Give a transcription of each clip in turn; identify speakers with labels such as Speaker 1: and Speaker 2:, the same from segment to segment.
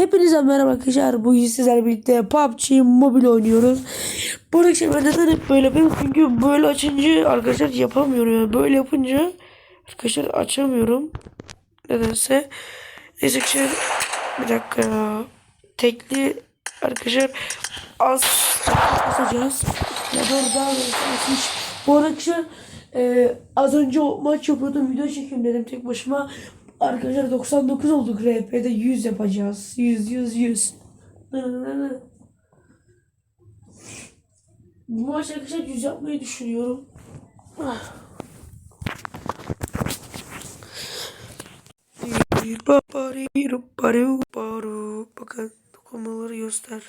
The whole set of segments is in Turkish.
Speaker 1: Hepinize merhaba arkadaşlar. Bugün sizlerle birlikte PUBG Mobile oynuyoruz. Bu arkadaşlar ben neden hep böyle yapıyorum? Çünkü böyle açınca arkadaşlar yapamıyorum. Yani böyle yapınca arkadaşlar açamıyorum. Nedense. Neyse arkadaşlar bir dakika. Tekli arkadaşlar az basacağız. Ya doğru daha doğrusu hiç. Bu arkadaşlar e, az önce maç yapıyordum video çekeyim dedim tek başıma. Arkadaşlar 99 olduk RP'de 100 yapacağız. 100 100 100. Bu maç arkadaşlar 100 yapmayı düşünüyorum. Bakın dokunmaları göster.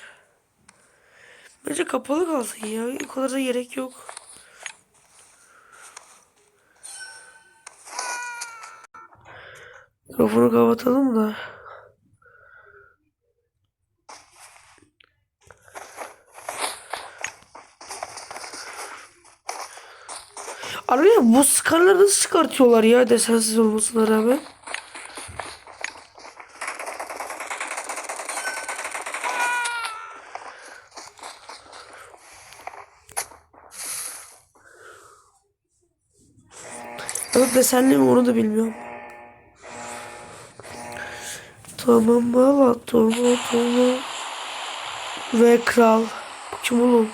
Speaker 1: Bence kapalı kalsın ya. O kadar da gerek yok. Mikrofonu kapatalım da. Araya bu skarları nasıl çıkartıyorlar ya desensiz olmasına rağmen? Ama desenli mi onu da bilmiyorum. Tamam baba tamam tamam. Ve kral. Kim oğlum?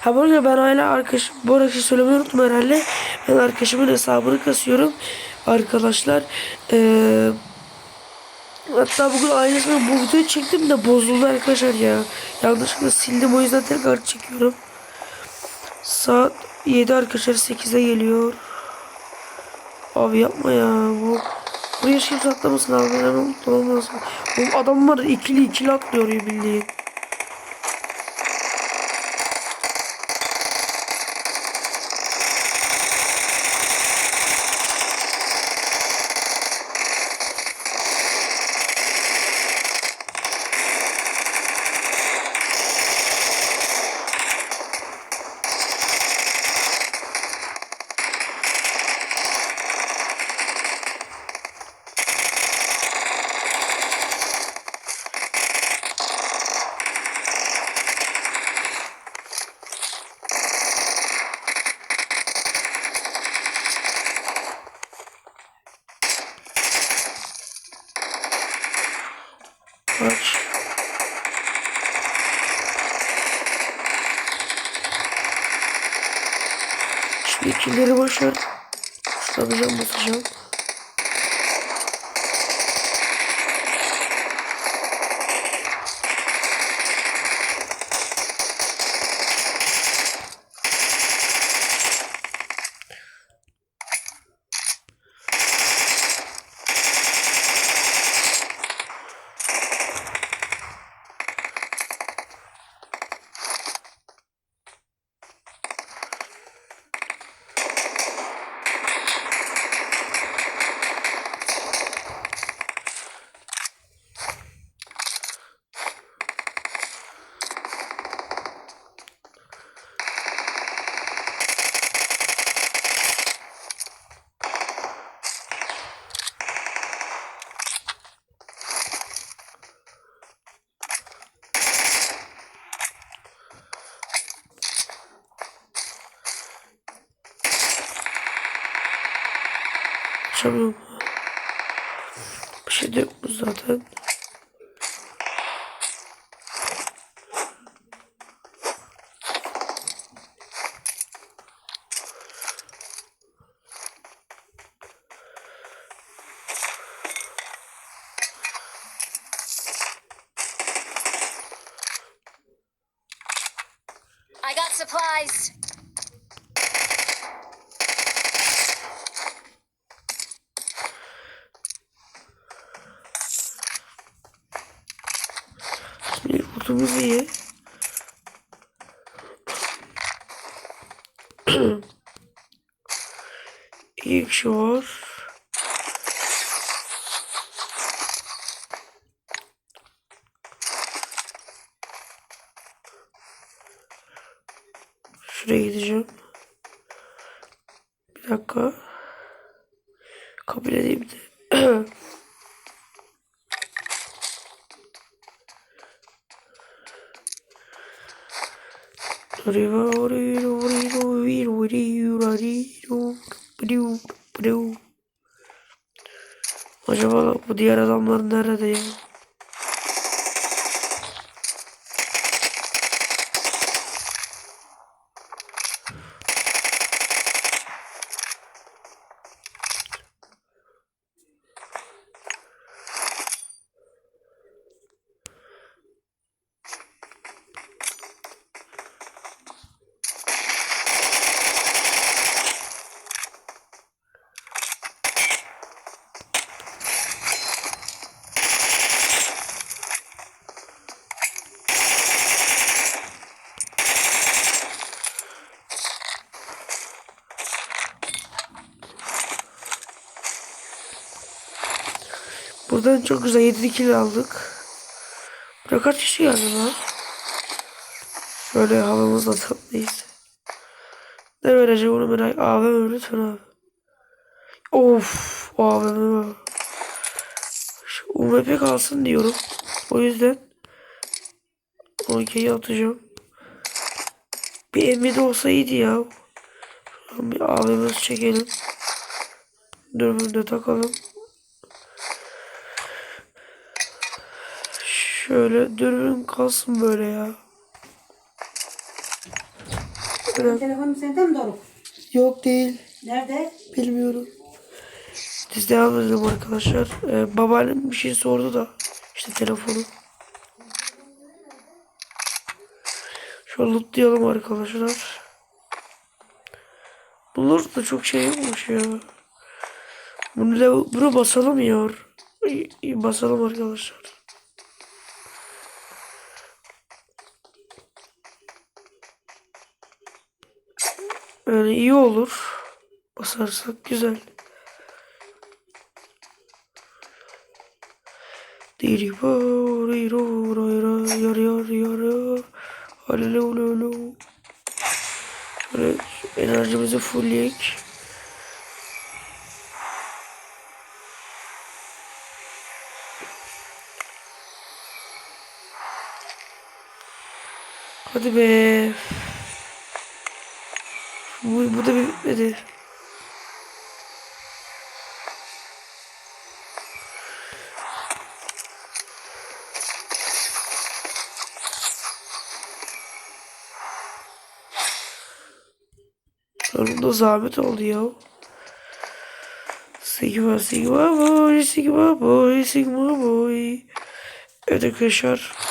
Speaker 1: Ha bu arada ben hala arkadaş bu arada şey söylemeyi unuttum herhalde. Ben arkadaşımın hesabını kasıyorum. Arkadaşlar eee Hatta bugün aynısını bu videoyu çektim de bozuldu arkadaşlar ya. Yanlışlıkla sildim o yüzden tekrar çekiyorum. Saat 7 arkadaşlar 8'e geliyor. Abi yapma ya. Bu buraya şey atlamasın abi. Ben mutlu lazım. Oğlum adamlar ikili ikili atlıyor bildiğin. Бачиш. Шпичи чтобы шарт. Побежал, побежал. Bir şey de zaten.
Speaker 2: I got supplies.
Speaker 1: Kutumuz iyi. İyi bir şey var. Şuraya gideceğim. Bir dakika. Kabul edeyim de. Acaba bu diğer adamlar nerede ya? Buradan çok güzel 7 kill aldık. Buraya kaç kişi geldi lan? Şöyle havamızla tatlıyız. Ne vereceğim onu merak AVM lütfen abi. Of AVM var. UMP kalsın diyorum. O yüzden OK'yi atacağım. Bir M7 olsa iyiydi ya. Bir AVM çekelim. Dürbünü de takalım. Şöyle dürbün kalsın böyle ya.
Speaker 3: Benim telefonum sende mi Doruk?
Speaker 1: Yok değil.
Speaker 3: Nerede?
Speaker 1: Bilmiyorum. Biz devam edelim arkadaşlar. Ee, babaannem bir şey sordu da. işte telefonu. An lootlayalım arkadaşlar. Bunlar da çok şey yapmış ya. Bunu, level, bunu basalım ya. İyi, iyi basalım arkadaşlar. Yani iyi olur. Basarsak güzel. Diri bo ri ro ro ro yar yar yar. Halele ulu ulu. Şöyle enerjimizi fullleyek. Hadi be. Bu, bu da bitmedi. Sonunda zahmet oldu ya. Sigma Sigma boy Sigma boy Sigma boy. Evet arkadaşlar.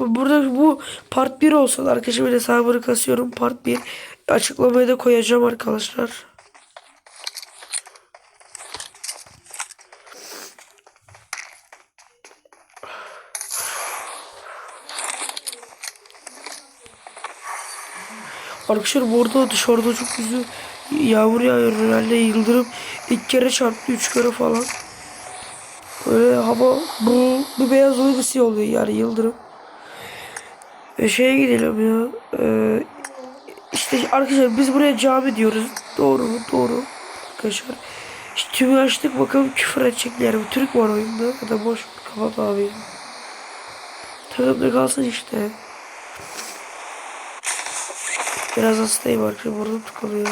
Speaker 1: Bu- Burada bu part 1 olsun arkadaşlar böyle hesabını kasıyorum part 1 açıklamaya da koyacağım arkadaşlar. Arkadaşlar bu arada dışarıda çok güzel yağmur yağıyor herhalde yıldırım ilk kere çarptı üç kere falan. Böyle hava bu, bu beyaz uygusu oluyor yani yıldırım. Ve şeye gidelim ya. Ee, işte arkadaşlar biz buraya cami diyoruz. Doğru mu? Doğru. Arkadaşlar. İşte tümü açtık bakalım küfür edecekler. Bu Türk var oyunda. Ya da boş kapat abi. Takımda kalsın işte. Biraz hastayım arkadaşlar. Burnum tıkanıyor.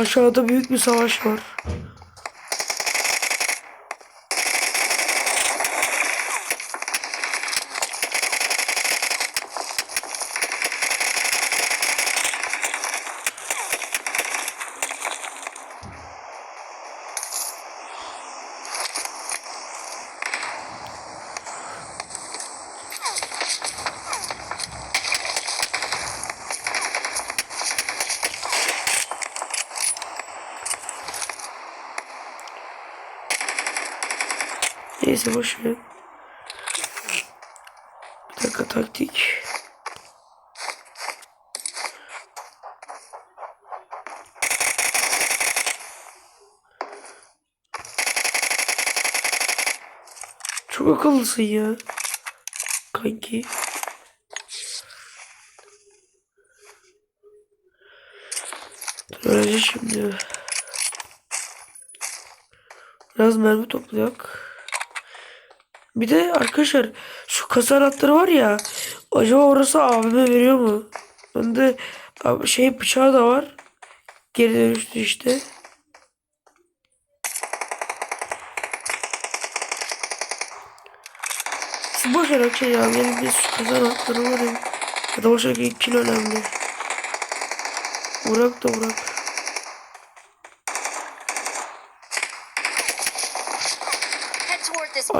Speaker 1: Aşağıda büyük bir savaş var. Neyse boş. Bir dakika taktik. Çok akıllısın ya. Kanki. Öyle şimdi. Biraz mermi toplayak. Bir de arkadaşlar şu kasa anahtarı var ya. Acaba orası abime veriyor mu? Bende şey bıçağı da var. Geri dönüştü işte. Şu boş ver şey ya. Benim bir şu kasa anahtarı var ya. Ya da boş ver ki kilo önemli. Bırak da bırak.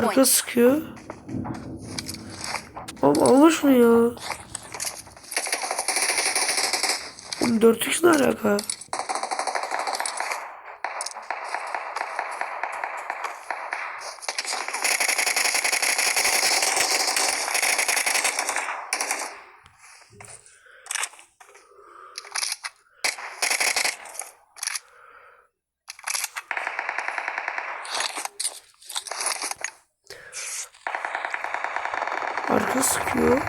Speaker 1: Arka sıkıyor. Ama almış mı ya? Oğlum 4x ne alaka? Arka sıkıyor.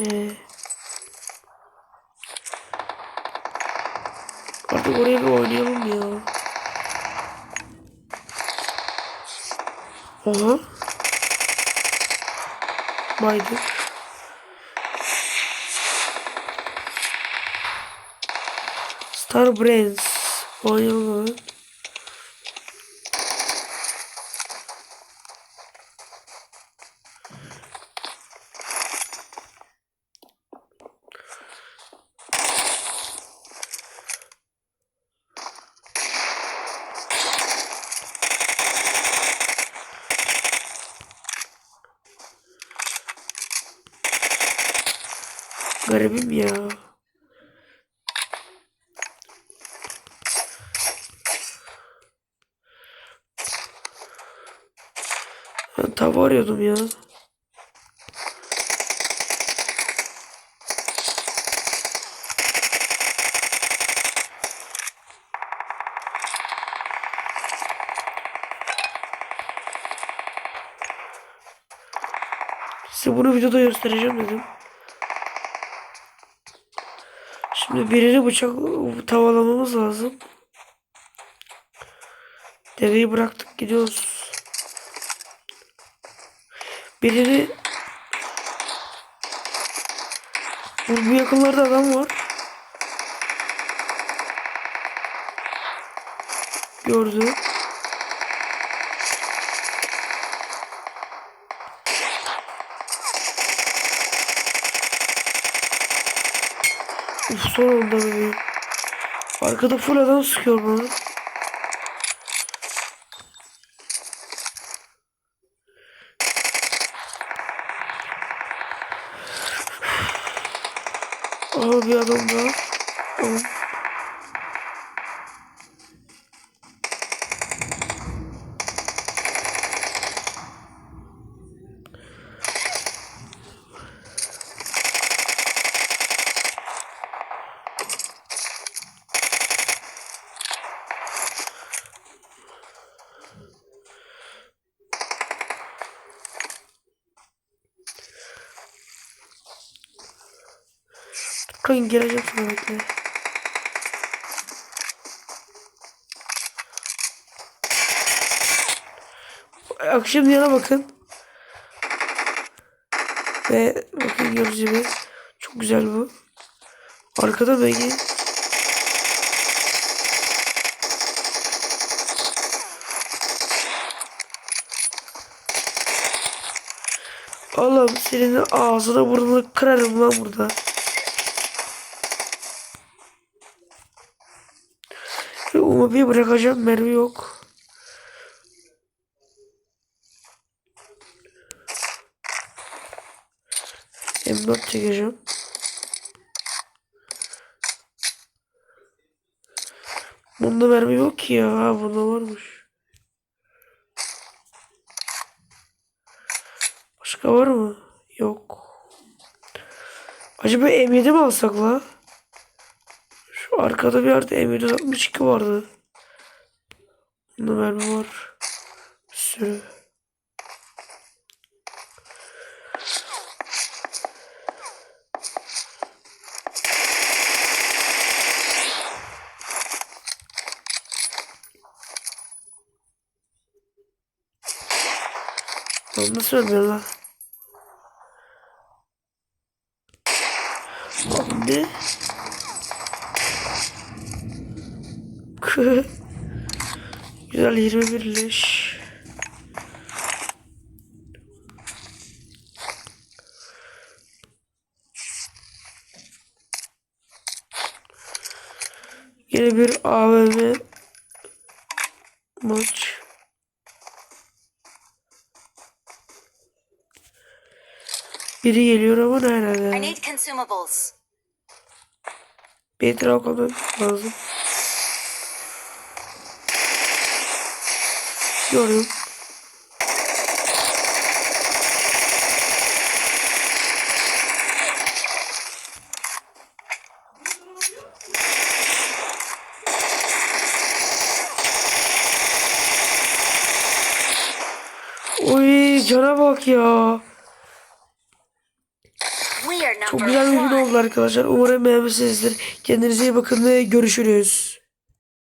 Speaker 1: Ee, artık oraya bir oynayalım ya. Aha. Baydık. Star Brains. Oynayalım ya. Ben tava arıyordum ya. Size bunu videoda göstereceğim dedim. Şimdi birini bıçak tavalamamız lazım. Deveyi bıraktık gidiyoruz. Birini bu, bu yakınlarda adam var. Gördü. Son anda bebeğim. Arkada full adam sıkıyor bana. Aha bir adam daha. Tamam. Geleceğim sana bekle. Akşam yana bakın. Ve bakın gördüğünüz çok güzel bu. Arkada belki Allah'ım senin ağzına burnunu kırarım lan burada. Uma bir bırakacağım mermi yok. M4 çekeceğim. Bunda mermi yok ki ya. Ha, bunda varmış. Başka var mı? Yok. Acaba M7 mi alsak la? Arkada bir yerde M762 vardı. Bunda mermi var. Bir sürü. Nasıl ölmüyor? Lan Ne? Güzel 21 leş. Yine bir AVM maç. Biri geliyor ama
Speaker 2: I
Speaker 1: nerede?
Speaker 2: need consumables.
Speaker 1: Bir lazım. Gördüm. Oy cana bak ya. Çok güzel bir gün oldu arkadaşlar. Umarım beğenmişsinizdir. Kendinize iyi bakın ve görüşürüz.